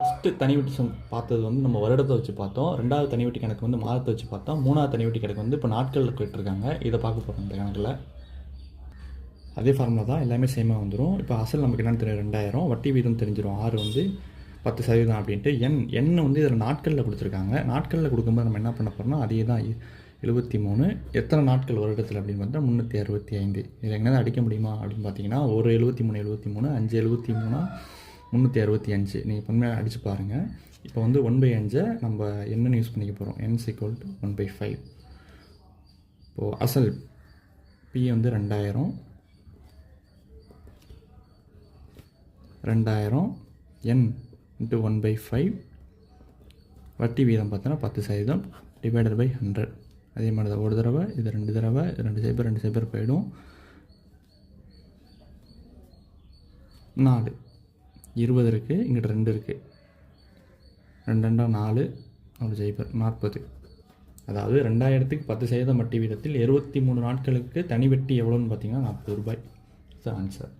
First தனி வட்டி some பார்த்தது வந்து நம்ம வருடத்தை வச்சு பார்த்தோம். ரெண்டாவது தனி வட்டி கணக்கு வந்து மாதத்தை வச்சு பார்த்தோம். மூணாவது தனி வட்டி கணக்கு வந்து இப்போ நாட்களில் போயிட்டுருக்காங்க. இதை பார்க்க போகிறோம் இந்த கணக்கில். அதே ஃபார்முலா தான் எல்லாமே சேமாக வந்துடும் இப்போ அசல் நமக்கு என்னென்னு தெரியும் ரெண்டாயிரம். வட்டி வீதம் தெரிஞ்சிடும் ஆறு வந்து பத்து சதவீதம் அப்படின்ட்டு எண் எண்ணை வந்து இதில் நாட்களில் கொடுத்துருக்காங்க. நாட்களில் கொடுக்கும்போது நம்ம என்ன பண்ண போகிறோம்னா அதே தான் எழுபத்தி மூணு எத்தனை நாட்கள் வருடத்தில் அப்படின்னு பார்த்தா முந்நூற்றி அறுபத்தி ஐந்து. இதில் எங்கேயாவது அடிக்க முடியுமா அப்படின்னு பார்த்தீங்கன்னா ஒரு எழுபத்தி மூணு எழுபத்தி மூணு அஞ்சு எழுபத்தி மூணா முந்நூற்றி அறுபத்தி அஞ்சு. நீங்கள் பொறுமையாக அடித்து பாருங்கள் இப்போ வந்து ஒன் பை அஞ்சை நம்ம என்னென்னு யூஸ் பண்ணிக்க போகிறோம் n equal to one by five இப்போது அசல் பி வந்து ரெண்டாயிரம். ரெண்டாயிரம். N into one by five வட்டி வீதம் பார்த்தோன்னா பத்து சதவீதம். டிவைடட் பை ஹண்ட்ரட் அதே மாதிரி தான் ஒரு தடவை இது ரெண்டு தடவை இது ரெண்டு சைபர் ரெண்டு சைபர் போயிடும். நாலு. இருபது இருக்குது இங்கிட்ட ரெண்டு இருக்குது ரெண்டு ரெண்டாம் நாலு அவர் சைபர் நாற்பது. அதாவது ரெண்டாயிரத்துக்கு பத்து சதவீதம் வட்டி வீதத்தில் இருபத்தி மூணு நாட்களுக்கு தனி வட்டி எவ்வளோன்னு பார்த்தீங்கன்னா நாற்பது ரூபாய். ஆன்சர்